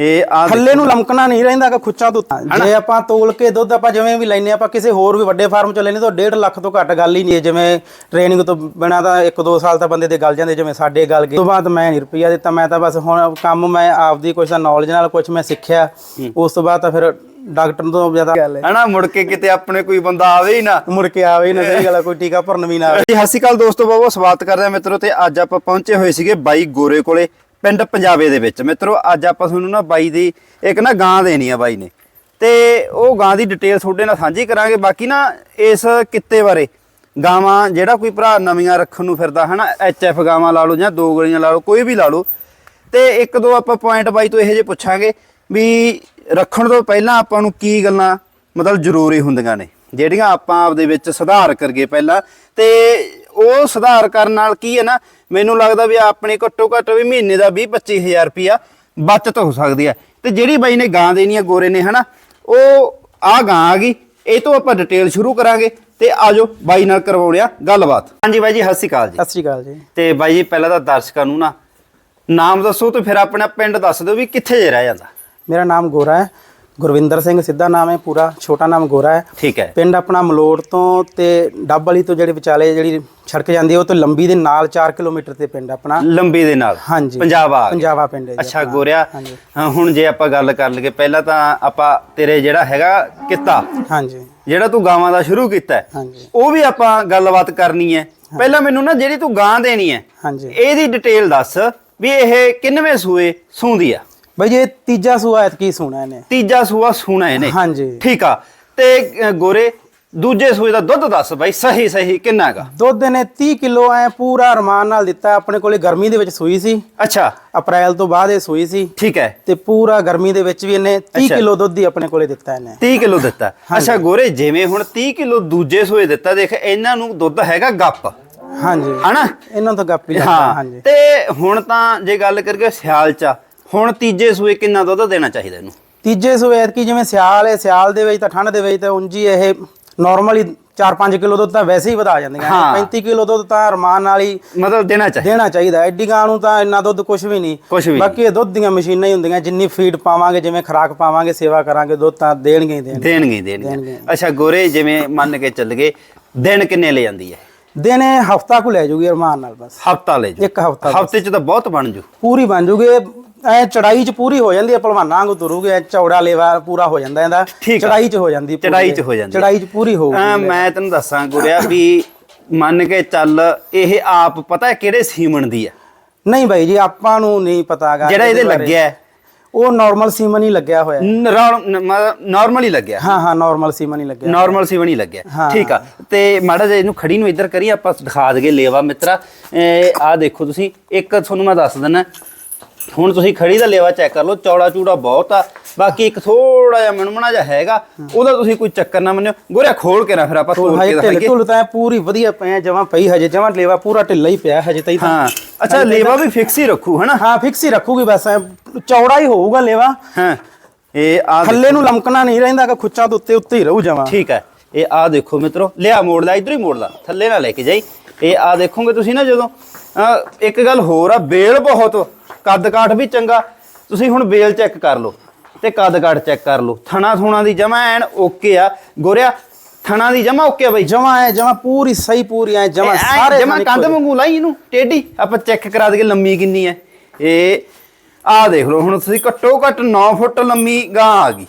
ਇਹ ਆ ਥੱਲੇ ਨੂੰ ਲਮਕਣਾ ਨਹੀਂ ਰਹਿੰਦਾ ਕਿ ਖੁੱਚਾਂ ਤੋਂ ਜੇ ਆਪਾਂ ਤੋਲ ਕੇ ਦੁੱਧ ਆਪਾਂ ਜਿਵੇਂ ਵੀ ਲੈਨੇ ਆਪਾਂ ਕਿਸੇ ਹੋਰ ਵੀ ਵੱਡੇ ਫਾਰਮ ਚੋਂ ਲੈਨੇ ਤਾਂ 1.5 ਲੱਖ ਤੋਂ ਘੱਟ ਗੱਲ ਹੀ ਨਹੀਂ ਜਿਵੇਂ ਟ੍ਰੇਨਿੰਗ ਤੋਂ ਬਿਨਾ ਤਾਂ 1-2 ਸਾਲ ਤਾਂ ਬੰਦੇ ਦੇ ਗੱਲ ਜਾਂਦੇ ਜਿਵੇਂ ਸਾਡੇ ਗੱਲ ਗਏ। ਉਸ ਤੋਂ ਬਾਅਦ ਮੈਂ ਨਹੀਂ ਰੁਪਈਆ ਦਿੱਤਾ ਮੈਂ ਤਾਂ ਬਸ ਹੁਣ ਕੰਮ ਮੈਂ ਆਪਦੀ ਕੁਛ ਦਾ ਨੌਲੇਜ ਨਾਲ ਕੁਛ ਮੈਂ ਸਿੱਖਿਆ। ਉਸ ਤੋਂ ਬਾਅਦ ਤਾਂ ਫਿਰ ਡਾਕਟਰ ਤੋਂ ਜ਼ਿਆਦਾ ਗੱਲ ਹੈ। ਹਨਾ ਮੁੜ ਕੇ ਕਿਤੇ ਆਪਣੇ ਕੋਈ ਬੰਦਾ ਆਵੇ ਹੀ ਨਾ। ਮੁੜ ਕੇ ਆਵੇ ਹੀ ਨਾ ਸਹੀ ਗੱਲ ਹੈ, ਕੋਈ ਟੀਕਾ ਭਰਨ ਵੀ ਨਾ ਆਵੇ। ਜੀ ਸ਼੍ਰੀ ਅਕਾਲ ਦੋਸਤੋ ਬਹੁਤ ਸਵਾਗਤ ਕਰਦੇ ਹਾਂ ਮਿੱਤਰੋ ਤੇ ਅੱਜ ਆਪਾਂ ਪਹੁੰਚੇ ਹੋਏ ਸੀਗੇ ਬਾਈ ਗੋਰੇ ਕੋਲੇ। ਪਿੰਡ ਪੰਜਾਬੇ ਦੇ ਵਿੱਚ। ਮਿੱਤਰੋ, ਅੱਜ ਆਪਾਂ ਤੁਹਾਨੂੰ ਨਾ ਬਾਈ ਦੀ ਇੱਕ ਨਾ ਗਾਂ ਦੇਣੀ ਆ ਬਾਈ ਨੇ। ਤੇ ਉਹ ਗਾਂ ਦੀ ਡਿਟੇਲ ਤੁਹਾਡੇ ਨਾਲ ਸਾਂਝੀ ਕਰਾਂਗੇ। ਬਾਕੀ ਨਾ ਇਸ ਕਿੱਤੇ ਬਾਰੇ ਗਾਵਾਂ, ਜਿਹੜਾ ਕੋਈ ਭਰਾ ਨਵੀਆਂ ਰੱਖਣ ਨੂੰ ਫਿਰਦਾ, ਹਨਾ ਐਫ ਗਾਵਾਂ ਲਾ ਲਓ ਜਾਂ ਦੋ ਗਲੀਆਂ ਲਾ ਲਓ, ਕੋਈ ਵੀ ਲਾ ਲਓ। ਤੇ ਇੱਕ ਦੋ ਆਪਾਂ ਪੁਆਇੰਟ ਬਾਈ ਤੋਂ ਇਹੋ ਜਿਹੇ ਪੁੱਛਾਂਗੇ ਵੀ ਰੱਖਣ ਤੋਂ ਪਹਿਲਾਂ ਆਪਾਂ ਨੂੰ ਕੀ ਗੱਲਾਂ ਮਤਲਬ ਜ਼ਰੂਰੀ ਹੁੰਦੀਆਂ ਨੇ, ਜਿਹੜੀਆਂ ਆਪਾਂ ਆਪਦੇ ਵਿੱਚ ਸੁਧਾਰ ਕਰਗੇ ਪਹਿਲਾਂ। ਤੇ ਉਹ ਸੁਧਾਰ ਕਰਨ ਨਾਲ ਕੀ ਹੈ ਨਾ ਮੈਨੂੰ ਲੱਗਦਾ ਵੀ ਆਪਣੇ ਘੱਟੋ ਘੱਟ ਵੀ ਮਹੀਨੇ ਦਾ 20 25000 ਰੁਪਿਆ ਬਚਤ ਹੋ ਸਕਦੀ ਹੈ। ਤੇ ਜਿਹੜੀ ਬਾਈ ਨੇ ਗਾਂ ਦੇਣੀ ਹੈ ਗੋਰੇ ਨੇ ਹਨਾ ਉਹ ਆ ਗਾਂ ਆ ਗਈ ਇਹ ਤੋਂ ਆਪਾਂ ਡਿਟੇਲ ਸ਼ੁਰੂ ਕਰਾਂਗੇ ਤੇ ਆਜੋ ਬਾਈ ਨਾਲ ਕਰਵਾਉਣਿਆ ਗੱਲਬਾਤ। ਹਾਂਜੀ ਬਾਈ ਜੀ ਸਤਿ ਸ਼੍ਰੀ ਅਕਾਲ ਜੀ। ਸਤਿ ਸ਼੍ਰੀ ਅਕਾਲ ਜੀ। ਤੇ ਬਾਈ ਜੀ ਪਹਿਲਾਂ ਤਾਂ ਦਰਸ਼ਕਾਂ ਨੂੰ ਨਾ ਨਾਮ ਦੱਸੋ ਤੇ ਫਿਰ ਆਪਣਾ ਪਿੰਡ ਦੱਸ ਦਿਓ ਵੀ ਕਿੱਥੇ ਜੇ ਰਹਿ ਜਾਂਦਾ। ਮੇਰਾ ਨਾਮ ਗੋਰਾ ਹੈ ਗੁਰਵਿੰਦਰ ਸਿੰਘ ਸਿੱਧਾ ਨਾਮ ਹੈ ਪੂਰਾ ਛੋਟਾ ਨਾਮ ਗੋਰਾ ਹੈ। ਠੀਕ ਹੈ। ਪਿੰਡ ਆਪਣਾ ਮਲੋੜ ਤੋਂ ਤੇ ਡੱਬ ਵਾਲੀ ਤੋਂ ਜਿਹੜੇ ਵਿਚਾਲੇ ਜਿਹੜੀ ਸੜਕ ਜਾਂਦੀ ਹੈ ਉਹ ਤੋਂ ਲੰਬੀ ਦੇ ਨਾਲ 4 ਕਿਲੋਮੀਟਰ ਤੇ ਪਿੰਡ ਆਪਣਾ। ਲੰਬੀ ਦੇ ਨਾਲ? ਹਾਂਜੀ। ਪੰਜਾਬ ਆ। ਪੰਜਾਬਾ ਪਿੰਡ ਹੈ ਅੱਛਾ। ਗੋਰਿਆ। ਹੁਣ ਜੇ ਆਪਾਂ ਗੱਲ ਕਰ ਲਈਏ ਪਹਿਲਾਂ ਤਾਂ ਆਪਾਂ ਤੇਰੇ ਜਿਹੜਾ ਹੈਗਾ ਕਿੱਤਾ ਹਾਂਜੀ। ਜਿਹੜਾ ਤੂੰ ਗਾਵਾਂ ਦਾ ਸ਼ੁਰੂ ਕੀਤਾ ਹੈ, ਹਾਂਜੀ। ਉਹ ਵੀ ਆਪਾਂ ਗੱਲਬਾਤ ਕਰਨੀ ਹੈ। ਪਹਿਲਾਂ ਮੈਨੂੰ ਨਾ ਜਿਹੜੀ ਤੂੰ ਗਾਂ ਦੇਣੀ ਹੈ ਹਾਂਜੀ। ਇਹਦੀ ਡਿਟੇਲ ਦੱਸ ਵੀ ਇਹ ਕਿੰਨਵੇਂ ਸੂਏ ਸੂੰਦੀ ਆ? ਬਈ ਜੀ ਇਹ ਤੀਜਾ ਸੂਆ ਐਤਕੀ ਸੁਣਾ ਇਹਨੇ। ਤੀਜਾ ਸੂਆ ਸੂਣਾ ਇਹਨੇ। ਹਾਂਜੀ। ਠੀਕ ਆ। ਤੇ ਅ, ਗੋਰੇ ਦੂਜੇ ਸੂਏ ਦਾ ਦੁੱਧ ਦੱਸ ਬਾਈ ਸਹੀ ਸਹੀ ਕਿੰਨਾ ਹੈਗਾ ਦੁੱਧ ਨੇ 30 ਕਿਲੋ ਐ ਪੂਰਾ ਰਮਾਨ ਨਾਲ ਦਿੱਤਾ। ਆਪਣੇ ਕੋਲੇ ਗਰਮੀ ਦੇ ਵਿੱਚ ਸੂਈ ਸੀ। ਅੱਛਾ। ਅਪ੍ਰੈਲ ਤੋਂ ਬਾਅਦ ਇਹ ਸੂਈ ਸੀ। ਠੀਕ ਹੈ। ਤੇ ਪੂਰਾ ਗਰਮੀ ਦੇ ਵਿੱਚ ਵੀ ਇਹਨੇ 30 ਅੱਛਾ। ਕਿਲੋ ਦੁੱਧ ਹੀ ਆਪਣੇ ਕੋਲੇ ਦਿੱਤਾ ਇਹਨੇ। 30 ਕਿਲੋ ਦਿੱਤਾ। ਅੱਛਾ ਗੋਰੇ ਜਿਵੇਂ ਹੁਣ 30 ਕਿਲੋ ਦੂਜੇ ਸੂਏ ਦਿੱਤਾ ਦੇਖ ਇਹਨਾਂ ਨੂੰ ਦੁੱਧ ਹੈਗਾ ਗੱਪ। ਹਾਂਜੀ। ਹਨਾ? ਇਹਨਾਂ ਤੋਂ ਗੱਪੀ ਹਾਂ ਹਾਂਜੀ। ਤੇ ਹੁਣ ਤਾਂ ਜੇ ਗੱਲ ਕਰੀਏ ਸਿਆਲ ਚ ਹੁਣ ਤੀਜੇ ਸੂਏ ਕਿੰਨਾ ਦੁੱਧ ਦੇਣਾ ਚਾਹੀਦਾ ਇਹਨੂੰ? ਤੀਜੇ ਸੂਏ ਐਤਕੀ ਜਿਵੇਂ ਸਿਆਲ ਹੈ ਸਿਆਲ ਦੇ ਵਿੱਚ ਤਾਂ ਠੰਡ ਦੇ ਵਿੱਚ ਤਾਂ ਉਂਜੀ ਇਹ ਨਾਰਮਲੀ 4-5 ਕਿਲੋ ਦੁੱਧ ਤਾਂ ਵੈਸੇ ਹੀ ਵਧਾ ਜਾਂਦੀਆਂ ਹਾਂ। 35 ਕਿਲੋ ਦੁੱਧ ਤਾਂ ਰਮਾਨ ਨਾਲ ਹੀ ਮਤਲਬ ਦੇਣਾ ਚਾਹੀਦਾ। ਦੇਣਾ ਚਾਹੀਦਾ। ਐਡੀ ਗਾਂ ਨੂੰ ਤਾਂ ਇੰਨਾ ਦੁੱਧ ਕੁਝ ਵੀ ਨਹੀਂ। ਬਾਕੀ ਇਹ ਦੁੱਧ ਦੀਆਂ ਮਸ਼ੀਨਾਂ ਹੀ ਹੁੰਦੀਆਂ ਜਿੰਨੀ ਫੀਡ ਪਾਵਾਂਗੇ ਜਿਵੇਂ ਖਰਾਕ ਪਾਵਾਂਗੇ ਸੇਵਾ ਕਰਾਂਗੇ ਦੁੱਧ ਤਾਂ ਦੇਣਗੇ ਹੀ ਦੇਣਗੇ। ਦੇਣਗੇ ਦੇਣਗੇ। ਅੱਛਾ ਗੋਰੇ ਜਿਵੇਂ ਮੰਨ ਕੇ ਚੱਲ ਗਏ ਦਿਨ ਕਿੰਨੇ ਲੈ ਜਾਂਦੀ ਹੈ? ਦਿਨੇ ਹਫਤਾ ਕੁ ਲੈ ਜੂਗੀ ਰਮਾਨ ਨਾਲ ਬਸ। ਹਫਤਾ ਲੈ ਜੂ। ਇੱਕ ਹਫਤਾ ਹਫ਼ਤੇ ਚ ਤਾਂ ਬਹੁਤ ਬਣ ਜੂ। ਪੂਰੀ ਬਣ ਜੂਗੀ। ਐ ਚੜਾਈ ਚ ਪੂਰੀ ਹੋ ਜਾਂਦੀ ਹੈ ਭਲਵਾਨਾਂ ਵਾਂਗੂ ਤੁਰੂਗੇ ਚੌੜਾ ਲੇਵਾ ਪੂਰਾ ਹੋ ਜਾਂਦਾ ਇਹਦਾ। ਆ। ਚੜਾਈ ਚ ਹੋ ਜਾਂਦੀ। ਚੜਾਈ ਚ ਹੋ ਜਾਂਦੀ ਚੜਾਈ ਚ ਪੂਰੀ ਹੋਊਗੀ ਮੈਂ ਤੈਨੂੰ ਦੱਸਾਂ ਗੁਰਿਆ ਵੀ ਮੰਨ ਕੇ ਚੱਲ ਇਹ ਆਪ ਪਤਾ ਕਿਹੜੇ ਸੀਮਨ ਦੀ ਹੈ ਨਹੀਂ ਬਾਈ ਜੀ ਆਪਾਂ ਨੂੰ ਨਹੀਂ ਪਤਾਗਾ ਜਿਹੜਾ ਇਹਦੇ ਲੱਗਿਆ ਉਹ ਨਾਰਮਲ ਸੀਮਨ ਹੀ ਲੱਗਿਆ ਹੋਇਆ। ਨਾਰਮਲ ਹੀ ਲੱਗਿਆ। ਹਾਂ ਹਾਂ ਨਾਰਮਲ ਸੀਮਨ ਹੀ ਲੱਗਿਆ। ਨਾਰਮਲ ਸੀਵਨ ਹੀ ਲੱਗਿਆ। ਠੀਕ ਆ। ਤੇ ਮਾੜਾ ਜਿਹਾ ਇਹਨੂੰ ਖੜੀ ਨੂੰ ਇੱਧਰ ਕਰੀ ਆਪਾਂ ਦਿਖਾ ਦਗੇ ਲੇਵਾ ਮਿੱਤਰਾ। ਆਹ ਦੇਖੋ ਤੁਸੀਂ ਇੱਕ ਤੁਹਾਨੂੰ ਮੈਂ ਦੱਸ ਦਿੰਦਾ ਹੁਣ ਤੁਸੀਂ ਖੜੀ ਦਾ ਲੇਵਾ ਚੈੱਕ ਕਰ ਲਓ ਚੌੜਾ ਚੂੜਾ ਬਹੁਤ ਆ। ਬਾਕੀ ਇੱਕ ਥੋੜਾ ਜਿਹਾ ਮਣਮਣਾ ਜਿਹਾ ਹੈਗਾ ਉਹਦਾ ਤੁਸੀਂ ਕੋਈ ਚੱਕਰ ਨਾ ਮੰਨਿਓ। ਗੋਰਿਆ ਖੋਲ ਕੇ ਨਾ ਫਿਰ ਆਪਾਂ ਤੋੜ ਕੇ ਦਿਖਾਈਏ। ਢੁੱਲ ਤਾਂ ਪੂਰੀ ਵਧੀਆ ਪਿਆ ਜਮਾ ਪਈ ਹਜੇ ਜਮਾ ਲੇਵਾ ਪੂਰਾ ਢਿੱਲਾ ਹੀ ਪਿਆ ਹਜੇ ਤਾਈ ਹਾਂ ਅੱਛਾ ਲੇਵਾ ਵੀ ਫਿਕਸ ਹੀ ਰੱਖੂ ਹਨਾ? ਹਾਂ ਫਿਕਸ ਹੀ ਰੱਖੂਗੀ ਬਸ ਐਂ ਚੌੜਾ ਹੀ ਹੋਊਗਾ ਲੇਵਾ। ਹਾਂ ਇਹ ਆ ਥੱਲੇ ਨੂੰ ਲਮਕਣਾ ਨਹੀਂ ਰਹਿੰਦਾ ਕਿ ਖੁੱਚਾਂ ਦੇ ਉੱਤੇ ਉੱਤੇ ਹੀ ਰਹੂ ਜਮਾ। ਠੀਕ ਹੈ ਇਹ ਆ ਦੇਖੋ ਮਿੱਤਰੋ ਲਿਆ ਮੋੜ ਲਾ ਇਧਰ ਹੀ ਮੋੜ ਲਾ ਥੱਲੇ ਨਾ ਲੈ ਕੇ ਜਾਈ। ਇਹ ਆ ਦੇਖੋਗੇ ਤੁਸੀਂ ਨਾ ਜਦੋਂ ਇੱਕ ਗੱਲ ਹੋਰ ਆ ਬੇਲ ਬਹੁਤ। ਕੱਦ ਕਾਠ ਵੀ ਚੰਗਾ। ਤੁਸੀਂ ਹੁਣ ਬੇਲ ਚੈੱਕ ਕਰ ਲਓ ਤੇ ਕੱਦ ਕਾਠ ਚੈੱਕ ਕਰ ਲਓ। ਥਣਾ ਥੁਣਾ ਦੀ ਜਮਾ ਐਨ ਓਕੇ ਆ। ਗੋਰਿਆ ਥਣਾ ਦੀ ਜਮਾ ਓਕੇ ਬਈ। ਜਮਾ ਐ ਜਮਾ ਪੂਰੀ ਸਹੀ ਪੂਰੀ ਐ ਜਮਾ ਸਾਰੇ ਜਮਾ ਕੰਧ ਵਾਂਗੂ ਲਾਈ ਇਹਨੂੰ। ਟੇਢੀ ਆਪਾਂ ਚੈੱਕ ਕਰਾ ਦਈਏ ਲੰਮੀ ਕਿੰਨੀ ਹੈ ਇਹ ਆ ਦੇਖ ਲਓ ਹੁਣ ਤੁਸੀਂ ਘੱਟੋ ਘੱਟ 9 ਫੁੱਟ ਲੰਮੀ ਗਾਂ ਆ ਗਈ।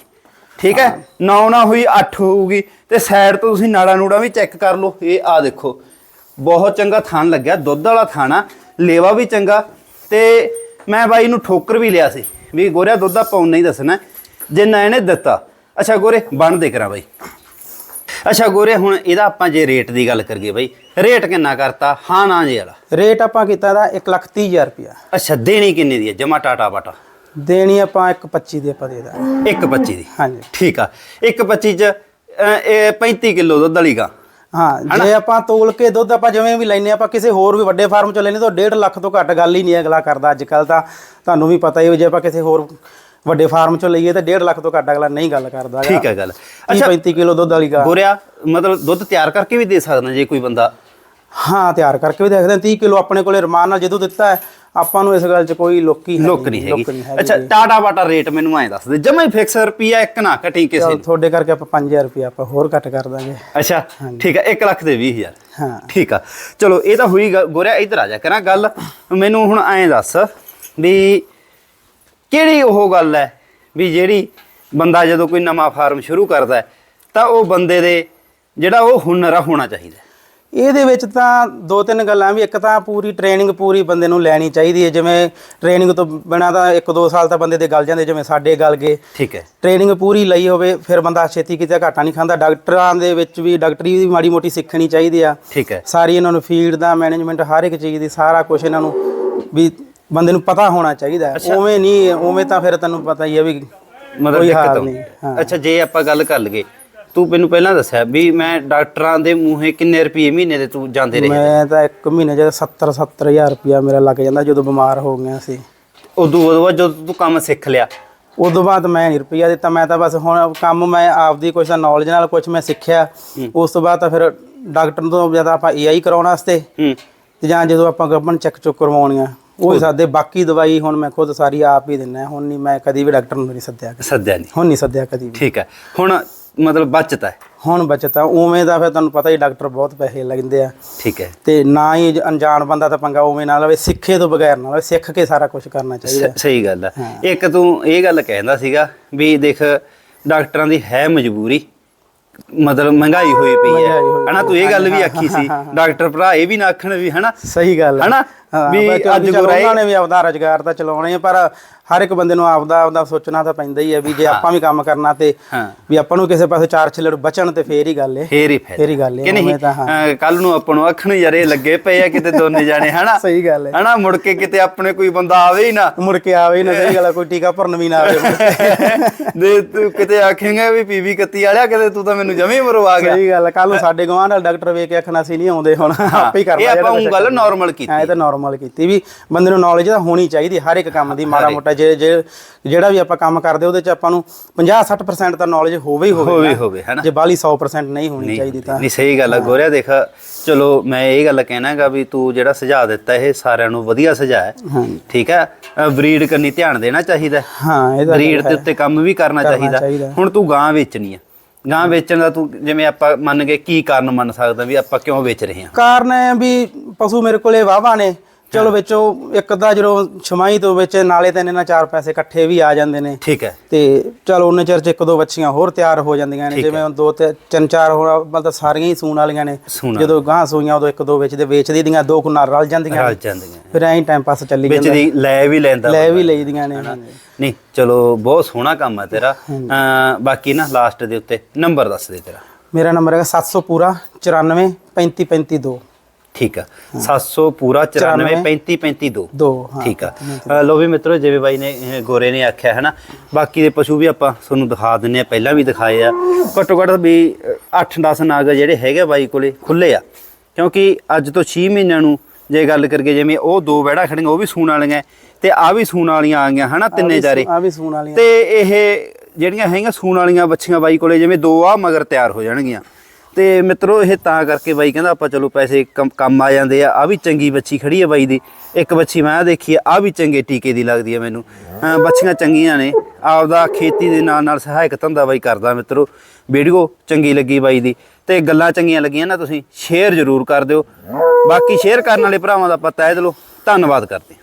ਠੀਕ ਹੈ। 9 ਨਾ ਹੋਈ 8 ਹੋਊਗੀ। ਤੇ ਸਾਈਡ ਤੋਂ ਤੁਸੀਂ ਨਾੜਾ ਨੂੜਾ ਵੀ ਚੈੱਕ ਕਰ ਲਓ। ਇਹ ਆ ਦੇਖੋ। ਬਹੁਤ ਚੰਗਾ ਥਾਨ ਲੱਗਿਆ। ਦੁੱਧ ਵਾਲਾ ਥਾਣਾ ਲੇਵਾ ਵੀ ਚੰਗਾ। ਤੇ ਮੈਂ ਬਾਈ ਨੂੰ ਠੋਕਰ ਵੀ ਲਿਆ ਸੀ ਵੀ ਗੋਰਿਆ ਦੁੱਧ ਦਾ ਪਾਉਣ ਨਹੀਂ ਦੱਸਣਾ। ਜਿੰਨਾ ਇਹਨੇ ਦਿੱਤਾ। ਅੱਛਾ ਗੋਰੇ ਬਣ ਦੇ ਕਰਾਂ ਬਾਈ। ਅੱਛਾ ਗੋਰੇ ਹੁਣ ਇਹਦਾ ਆਪਾਂ ਜੇ ਰੇਟ ਦੀ ਗੱਲ ਕਰੀਏ ਬਾਈ। ਰੇਟ ਕਿੰਨਾ ਕਰਤਾ? ਹਾਂ ਨਾ ਜੇ ਵਾਲਾ। ਰੇਟ ਆਪਾਂ ਕੀਤਾ ਦਾ 130000 ਰੁਪਿਆ ਅੱਛਾ ਦੇਣੀ ਕਿੰਨੇ ਦੀ ਹੈ? ਜਮਾ ਟਾਟਾ ਬਾਟਾ। ਦੇਣੀ ਆਪਾਂ 125 ਦੀ ਆਪਾਂ ਦੇ ਦਾਂਗੇ। 125 ਦੀ। ਹਾਂਜੀ। ਠੀਕ ਆ। 125 ਚ ਇਹ 35 ਕਿਲੋ ਦੁੱਧ ਵਾਲੀ ਗਾਂ। ਹਾਂ ਜੇ ਆਪਾਂ ਤੋਲ ਕੇ ਦੁੱਧ ਆਪਾਂ ਜਿਵੇਂ ਵੀ ਲੈਨੇ ਆਪਾਂ ਕਿਸੇ ਹੋਰ ਵੀ ਵੱਡੇ ਫਾਰਮ ਚੋਂ ਲੈਨੇ ਤਾਂ 1.5 ਲੱਖ ਤੋਂ ਘੱਟ ਗੱਲ ਹੀ ਨਹੀਂ ਅਗਲਾ ਕਰਦਾ। ਅੱਜ ਕੱਲ ਤਾਂ ਤੁਹਾਨੂੰ ਵੀ ਪਤਾ ਹੀ ਹੈ ਜੇ ਆਪਾਂ ਕਿਸੇ ਹੋਰ ਵੱਡੇ ਫਾਰਮ ਚੋਂ ਲਈਏ ਤਾਂ 1.5 ਲੱਖ ਤੋਂ ਘੱਟ ਅਗਲਾ ਨਹੀਂ ਗੱਲ ਕਰਦਾ ਠੀਕ ਹੈ ਗੱਲ। ਅੱਛਾ 35 ਕਿਲੋ ਦੁੱਧ ਵਾਲੀ ਗਾ ਗੋਰਿਆ ਮਤਲਬ ਦੁੱਧ ਤਿਆਰ ਕਰਕੇ ਵੀ ਦੇ ਸਕਦਾ ਜੇ ਕੋਈ ਬੰਦਾ? ਹਾਂ ਤਿਆਰ ਕਰਕੇ ਵੀ ਦੇਖਦੇ ਹਾਂ। 30 ਕਿਲੋ ਆਪਣੇ ਕੋਲੇ ਰਮਾਨ ਨਾਲ ਜਦੋਂ ਦਿੱਤਾ ਹੈ ਆਪਾਂ ਨੂੰ ਇਸ ਗੱਲ 'ਚ ਕੋਈ ਲੋਕੀ ਹੈ ਲੁੱਕ ਨਹੀਂ ਹੈਗੀ। ਅੱਛਾ ਟਾਟਾ ਬਾਟਾ ਰੇਟ ਮੈਨੂੰ ਐਂ ਦੱਸ ਦੇ। ਜਮਾ ਹੀ ਫਿਕਸ ਰੁਪਿਆ ਇੱਕ ਨਾ ਘਟੀ ਕਿਸੇ ਨੂੰ। ਤੁਹਾਡੇ ਕਰਕੇ ਆਪਾਂ 5000 ਰੁਪਏ ਆਪਾਂ ਹੋਰ ਘੱਟ ਕਰ ਦਾਂਗੇ। ਅੱਛਾ ਠੀਕ ਹੈ 1 ਲੱਖ ਦੇ 20000 ਹਾਂ। ਠੀਕ ਆ। ਚਲੋ ਇਹ ਤਾਂ ਹੋਈ ਗੋਰਿਆ ਇੱਧਰ ਆ ਜਾ ਕਰਾਂ ਗੱਲ। ਮੈਨੂੰ ਹੁਣ ਐਂ ਦੱਸ ਵੀ ਕਿਹੜੀ ਉਹ ਗੱਲ ਹੈ ਵੀ ਜਿਹੜੀ ਬੰਦਾ ਜਦੋਂ ਕੋਈ ਨਵਾਂ ਫਾਰਮ ਸ਼ੁਰੂ ਕਰਦਾ ਤਾਂ ਉਹ ਬੰਦੇ ਦੇ ਜਿਹੜਾ ਉਹ ਹੁਨਰ ਆ ਹੋਣਾ ਚਾਹੀਦਾ। ਇਹਦੇ ਵਿੱਚ ਤਾਂ ਦੋ ਤਿੰਨ ਗੱਲਾਂ ਵੀ ਇੱਕ ਤਾਂ ਪੂਰੀ ਟ੍ਰੇਨਿੰਗ ਪੂਰੀ ਬੰਦੇ ਨੂੰ ਲੈਣੀ ਚਾਹੀਦੀ ਹੈ। ਜਿਵੇਂ ਟ੍ਰੇਨਿੰਗ ਤੋਂ ਬਿਨਾਂ ਤਾਂ 1-2 ਸਾਲ ਤਾਂ ਬੰਦੇ ਦੇ ਗਲ ਜਾਂਦੇ ਜਿਵੇਂ ਸਾਡੇ ਗਲ ਗਏ। ਠੀਕ ਹੈ। ਟ੍ਰੇਨਿੰਗ ਪੂਰੀ ਲਈ ਹੋਵੇ ਫਿਰ ਬੰਦਾ ਛੇਤੀ ਕਿਤੇ ਘਾਟਾ ਨਹੀਂ ਖਾਂਦਾ। ਡਾਕਟਰਾਂ ਦੇ ਵਿੱਚ ਵੀ ਡਾਕਟਰੀ ਦੀ ਮਾੜੀ ਮੋਟੀ ਸਿੱਖਣੀ ਚਾਹੀਦੀ ਆ। ਠੀਕ ਹੈ। ਸਾਰੀ ਇਹਨਾਂ ਨੂੰ ਫੀਡ ਦਾ ਮੈਨੇਜਮੈਂਟ ਹਰ ਇੱਕ ਚੀਜ਼ ਦੀ ਸਾਰਾ ਕੁਝ ਇਹਨਾਂ ਨੂੰ ਵੀ ਬੰਦੇ ਨੂੰ ਪਤਾ ਹੋਣਾ ਚਾਹੀਦਾ। ਉਵੇਂ ਨਹੀਂ ਉਵੇਂ ਤਾਂ ਫਿਰ ਤੈਨੂੰ ਪਤਾ ਹੀ ਹੈ ਵੀ ਮਤਲਬ ਦਿੱਕਤ ਆਉਂਦੀ। ਅੱਛਾ ਜੇ ਆਪਾਂ ਗੱਲ ਕਰ ਲਈਏ ਤੂੰ ਮੈਨੂੰ ਪਹਿਲਾਂ ਦੱਸਿਆ ਵੀ ਮੈਂ ਡਾਕਟਰਾਂ ਦੇ ਮੂੰਹੇ ਕਿੰਨੇ ਰੁਪਏ ਮਹੀਨੇ ਦੇ ਤੂੰ ਜਾਂਦੇ ਰਹੇ? ਮੈਂ ਤਾਂ ਇੱਕ ਮਹੀਨੇ ਚ 70 70000 ਰੁਪਇਆ ਮੇਰਾ ਲੱਗ ਜਾਂਦਾ ਜਦੋਂ ਬਿਮਾਰ ਹੋ ਗਿਆ ਸੀ। ਉਦੋਂ ਉਦੋਂ ਬਾਅਦ ਜਦੋਂ ਤੂੰ ਕੰਮ ਸਿੱਖ ਲਿਆ? ਉਦੋਂ ਬਾਅਦ ਮੈਂ ਨਹੀਂ ਰੁਪਈਆ ਦਿੱਤਾ ਮੈਂ ਤਾਂ ਬਸ ਹੁਣ ਕੰਮ ਮੈਂ ਆਪਦੀ ਤਾਂ ਨੌਲੇਜ ਨਾਲ ਕੁਛ ਮੈਂ ਸਿੱਖਿਆ। ਉਸ ਤੋਂ ਬਾਅਦ ਤਾਂ ਫਿਰ ਡਾਕਟਰ ਤੋਂ ਜ਼ਿਆਦਾ ਆਪਾਂ ਏਆਈ ਕਰਾਉਣ ਵਾਸਤੇ ਤੇ ਜਾਂ ਜਦੋਂ ਆਪਾਂ ਗੱਭਣ ਚੈੱਕ ਚੁੱਕ ਕਰਵਾਉਣੀਆਂ ਉਹ ਸਾਦੇ ਬਾਕੀ ਦਵਾਈ ਹੁਣ ਮੈਂ ਖੁਦ ਸਾਰੀ ਆਪ ਹੀ ਦਿੰਦਾ ਹੁਣ ਨਹੀਂ ਮੈਂ ਕਦੀ ਵੀ ਡਾਕਟਰ ਨੂੰ ਨਹੀਂ ਸੱਦਿਆ। ਸੱਦਿਆ ਨਹੀਂ। ਹੁਣ ਨਹੀਂ ਸੱਦਿਆ ਕਦੀ ਵੀ। ਠੀਕ ਹੈ। ਹੁਣ ਮਤਲਬ ਬਚਤ ਹੈ। ਹੁਣ ਬਚਤਾ ਉਵੇਂ ਦਾ ਫਿਰ ਤੁਹਾਨੂੰ ਪਤਾ ਹੀ ਡਾਕਟਰ ਬਹੁਤ ਪੈਸੇ ਲੱਗਦੇ ਆ। ਠੀਕ ਹੈ। ਤੇ ਨਾ ਹੀ ਅਣਜਾਣ ਬੰਦਾ ਤਾਂ ਪੰਗਾ ਉਵੇਂ ਨਾਲ ਲਵੇ ਸਿੱਖੇ ਤੋਂ ਬਗੈਰ ਨਾ ਲਵੇ ਸਿੱਖ ਕੇ ਸਾਰਾ ਕੁਝ ਕਰਨਾ ਚਾਹੀਦਾ। ਸਹੀ ਗੱਲ ਹੈ। ਇੱਕ ਤੂੰ ਇਹ ਗੱਲ ਕਹਿੰਦਾ ਸੀਗਾ ਵੀ ਦੇਖ ਡਾਕਟਰਾਂ ਦੀ ਹੈ ਮਜਬੂਰੀ ਮਤਲਬ ਮਹਿੰਗਾਈ ਹੋਈ ਪਈ ਹੈ। ਹਨਾ ਤੂੰ ਇਹ ਗੱਲ ਵੀ ਆਖੀ ਸੀ। ਡਾਕਟਰ ਭਰਾ ਇਹ ਵੀ ਨਾ ਆਖਣ ਵੀ ਹਨਾ। ਸਹੀ ਗੱਲ ਹੈ ਹਨਾ? ਵੀ ਅੱਜ ਅੱਜ ਗੋਰਾ ਇਹ- ਉਹਨਾਂ ਨੇ ਵੀ ਆਪਦਾ ਰੁਜ਼ਗਾਰ ਤਾਂ ਚਲਾਉਣੇ ਆ ਪਰ ਹਰ ਇੱਕ ਬੰਦੇ ਨੂੰ ਆਪਦਾ ਆਪਦਾ ਸੋਚਣਾ ਤਾਂ ਪੈਂਦਾ ਹੀ ਹੈ ਵੀ ਜੇ ਆਪਾਂ ਵੀ ਕੰਮ ਕਰਨਾ ਤੇ ਵੀ ਆਪਾਂ ਨੂੰ ਕਿਸੇ ਪਾਸੇ ਚਾਰ ਛਿਲੜ ਬਚਣ ਤੇ ਫੇਰ ਹੀ ਗੱਲ ਏ। ਫੇਰ ਹੀ ਫੇਰ ਹੀ ਗੱਲ ਏ, ਕਿ ਨਹੀਂ। ਕੱਲ ਨੂੰ ਆਪਾਂ ਨੂੰ ਅੱਖ ਨੂੰ ਯਾਰੇ ਲੱਗੇ ਪਏ ਆ ਕਿਤੇ ਦੋਨੇ ਜਾਣੇ ਹਨਾ? ਸਹੀ ਗੱਲ ਹੈ ਹਨਾ? ਮੁੜ ਕੇ ਕਿਤੇ ਆਪਣੇ ਕੋਈ ਬੰਦਾ ਆਵੇ ਹੀ ਨਾ। ਮੁੜ ਕੇ ਆਵੇ ਹੀ ਨਾ ਸਹੀ ਗੱਲ ਹੈ, ਕੋਈ ਟੀਕਾ ਭਰਨ ਵੀ ਨਾ ਆਵੇ ਦੇ ਤੂੰ ਕਿਤੇ ਆਖੇਂਗਾ ਵੀ ਪੀਵੀ 31 ਵਾਲਿਆ ਕਿਤੇ ਤੂੰ ਤਾਂ ਮੈਨੂੰ ਜਮੇ ਮਰਵਾ ਗਿਆ। ਸਹੀ ਗੱਲ ਕੱਲ ਨੂੰ ਸਾਡੇ ਗਵਾਂਢ ਵਾਲੇ ਡਾਕਟਰ ਵੇਖ ਕੇ ਆਖਣਾ ਸੀ ਨਹੀਂ ਆਉਂਦੇ ਹੁਣ ਆਪੇ ਹੀ ਕਰਨਾ ਇਹ ਆਪਾਂ ਉਹ ਗੱਲ ਨਾਰਮਲ ਕੀਤੀ ਐ ਤਾਂ ਨਾਰਮਲ ਕੀਤੀ ਵੀ ਬੰਦੇ ਨੂੰ ਨੌਲੇਜ ਤਾਂ ਹੋਣੀ ਚਾਹੀਦੀ ਹਰ ਇੱਕ ਕੰਮ ਦੀ ਮਾੜਾ ਮੋਟਾ ਜੇ ਜੇ ਜਿਹੜਾ ਵੀ ਆਪਾਂ ਕੰਮ ਕਰਦੇ ਉਹਦੇ ਚ ਆਪਾਂ ਨੂੰ 50 60% ਤਾਂ ਨੌਲੇਜ ਹੋਵੇ ਹੀ ਹੋਵੇ ਹੋਵੇ ਨਾ। ਹੋਵੇ ਹਨਾ? ਜੇ ਬਾਲੀ 100% ਨਹੀਂ ਹੋਣੀ ਚਾਹੀਦੀ ਤਾਂ। ਨਹੀਂ ਸਹੀ ਗੱਲ ਹੈ ਗੋਰਿਆ ਦੇਖ ਚਲੋ ਮੈਂ ਇਹ ਗੱਲ ਕਹਿਣਾਗਾ ਵੀ ਤੂੰ ਜਿਹੜਾ ਸੁਝਾਅ ਦਿੱਤਾ ਇਹ ਸਾਰਿਆਂ ਨੂੰ ਵਧੀਆ ਸੁਝਾਅ ਹੈ। ਠੀਕ ਹੈ? ਬਰੀਡ ਕਰਨੀ ਧਿਆਨ ਦੇਣਾ ਚਾਹੀਦਾ ਹੈ। ਹਾਂ ਇਹ ਤਾਂ ਬਰੀਡ ਦੇ ਉੱਤੇ ਕੰਮ ਵੀ ਕਰਨਾ ਚਾਹੀਦਾ। ਚਾਹੀਦਾ। ਹੁਣ ਤੂੰ ਗਾਂ ਵੇਚਣੀ ਆ। ਗਾਂ ਵੇਚਣ ਦਾ ਤੂੰ ਜਿਵੇਂ ਆਪਾਂ ਮੰਨ ਗਏ ਕੀ ਕਾਰਨ ਮੰਨ ਸਕਦਾ ਵੀ ਆਪਾਂ ਕਿਉਂ ਵੇਚ ਰਹੇ ਹਾਂ? ਕਾਰਨ ਹੈ ਵੀ ਪਸ਼ੂ ਮੇਰੇ ਕੋਲੇ ਵਾਵਾ ਨੇ। ਚਲੋ ਵਿੱਚੋਂ ਇੱਕ ਦਾ ਜਦੋਂ ਛਮਾਈ ਤੋਂ ਵਿੱਚ ਨਾਲੇ ਤਾਂ ਇਹਨਾਂ ਚਾਰ ਪੈਸੇ ਇਕੱਠੇ ਵੀ ਆ ਜਾਂਦੇ ਨੇ। ਠੀਕ ਹੈ। ਤੇ ਚਲੋ ਉਹਨੇ ਚਿਰ ਚ ਇੱਕ ਦੋ ਬੱਚੀਆਂ ਹੋਰ ਤਿਆਰ ਹੋ ਜਾਂਦੀਆਂ ਨੇ ਜਿਵੇਂ ਦੋ ਤੇ ਤਿੰਨ ਚਾਰ ਹੁਣ ਮਤਲਬ ਸਾਰੀਆਂ ਹੀ ਸੂਣ ਵਾਲੀਆਂ ਨੇ। ਜਦੋਂ ਗਾਂ ਸੂਈਆਂ ਉਦੋਂ ਇੱਕ ਦੋ ਵੇਚਦੇ ਵੇਚਦੀ ਦੀਆਂ ਦੋ ਕੁ ਨਾਲ ਰਲ ਜਾਂਦੀਆਂ ਰਲ। ਜਾਂਦੀਆਂ ਫਿਰ ਐਂ ਟਾਈਮ ਪਾਸ ਚੱਲੀ ਵਿੱਚ ਜਾਂਦਾ। ਦੀ ਲੈ ਵੀ ਲੈਂਦਾ ਲੈ ਵੀ ਲਈਦੀਆਂ ਨੇ। ਨਹੀਂ ਚਲੋ ਬਹੁਤ ਸੋਹਣਾ ਕੰਮ ਹੈ ਤੇਰਾ। ਬਾਕੀ ਨਾ ਲਾਸਟ ਦੇ ਉੱਤੇ ਨੰਬਰ ਦੱਸ ਦੇ ਤੇਰਾ। ਮੇਰਾ ਨੰਬਰ ਹੈਗਾ 700 ਪੂਰਾ 94 35 35 2 ਠੀਕ ਆ। 700 ਪੂਰਾ 94 35 35 2 ਦੋ। ਹਾਂ। ਠੀਕ ਆ। ਲਓ ਵੀ ਮਿੱਤਰੋ ਜਿਵੇਂ ਬਾਈ ਨੇ ਗੋਰੇ ਨੇ ਆਖਿਆ ਹੈ ਨਾ ਬਾਕੀ ਦੇ ਪਸ਼ੂ ਵੀ ਆਪਾਂ ਤੁਹਾਨੂੰ ਦਿਖਾ ਦਿੰਨੇ ਆ ਪਹਿਲਾਂ ਵੀ ਦਿਖਾਏ ਆ। ਘੱਟੋ ਘੱਟ ਵੀ 8-10 ਨਾਗ ਜਿਹੜੇ ਹੈਗੇ ਬਾਈ ਕੋਲੇ ਖੁੱਲੇ ਆ। ਕਿਉਂਕਿ ਅੱਜ ਤੋਂ 6 ਮਹੀਨਿਆਂ ਨੂੰ ਜੇ ਗੱਲ ਕਰੀਏ ਜਿਵੇਂ ਉਹ ਦੋ ਵੜਾ ਖੜੀਆਂ ਉਹ ਵੀ ਸੂਣ ਵਾਲੀਆਂ ਤੇ ਆ ਵੀ ਸੂਣ ਵਾਲੀਆਂ ਆ ਗਈਆਂ ਹਨਾ ਤਿੰਨੇ ਚਾਰੇ। ਆ ਵੀ ਸੂਣ ਵਾਲੀਆਂ। ਤੇ ਇਹ ਜਿਹੜੀਆਂ ਹੈਗੀਆਂ ਸੂਣ ਵਾਲੀਆਂ ਬੱਚੀਆਂ ਬਾਈ ਕੋਲੇ ਜਿਵੇਂ ਦੋ ਆ ਮਗਰ ਤਿਆਰ ਹੋ ਜਾਣਗੀਆਂ। ਤੇ ਮਿੱਤਰੋ ਇਹ ਤਾਂ ਕਰਕੇ ਬਾਈ ਕਹਿੰਦਾ ਆਪਾਂ ਚਲੋ ਪੈਸੇ ਕੰਮ- ਕੰਮ ਆ ਜਾਂਦੇ ਆ ਆ ਵੀ ਚੰਗੀ ਬੱਚੀ ਖੜੀ ਆ ਬਾਈ ਦੀ। ਇੱਕ ਬੱਚੀ ਮੈਂ ਦੇਖੀ ਆ ਵੀ ਚੰਗੇ ਟੀਕੇ ਦੀ ਲੱਗਦੀ ਆ ਮੈਨੂੰ। ਅਹ ਬੱਚੀਆਂ ਚੰਗੀਆਂ ਨੇ, ਆਪਦਾ ਖੇਤੀ ਦੇ ਨਾਲ ਨਾਲ ਸਹਾਇਕ ਧੰਦਾ ਬਾਈ ਕਰਦਾ ਮਿੱਤਰੋ। ਵੀਡੀਓ ਚੰਗੀ ਲੱਗੀ ਬਾਈ ਦੀ ਤੇ ਗੱਲਾਂ ਚੰਗੀਆਂ ਲੱਗੀਆਂ ਨਾ ਤੁਸੀਂ, ਸ਼ੇਅਰ ਜ਼ਰੂਰ ਕਰ ਦਿਓ। ਬਾਕੀ ਸ਼ੇਅਰ ਕਰਨ ਵਾਲੇ ਭਰਾਵਾਂ ਦਾ ਪਤਾ ਤਹਿ ਦਿਲੋਂ ਧੰਨਵਾਦ ਕਰਦੇ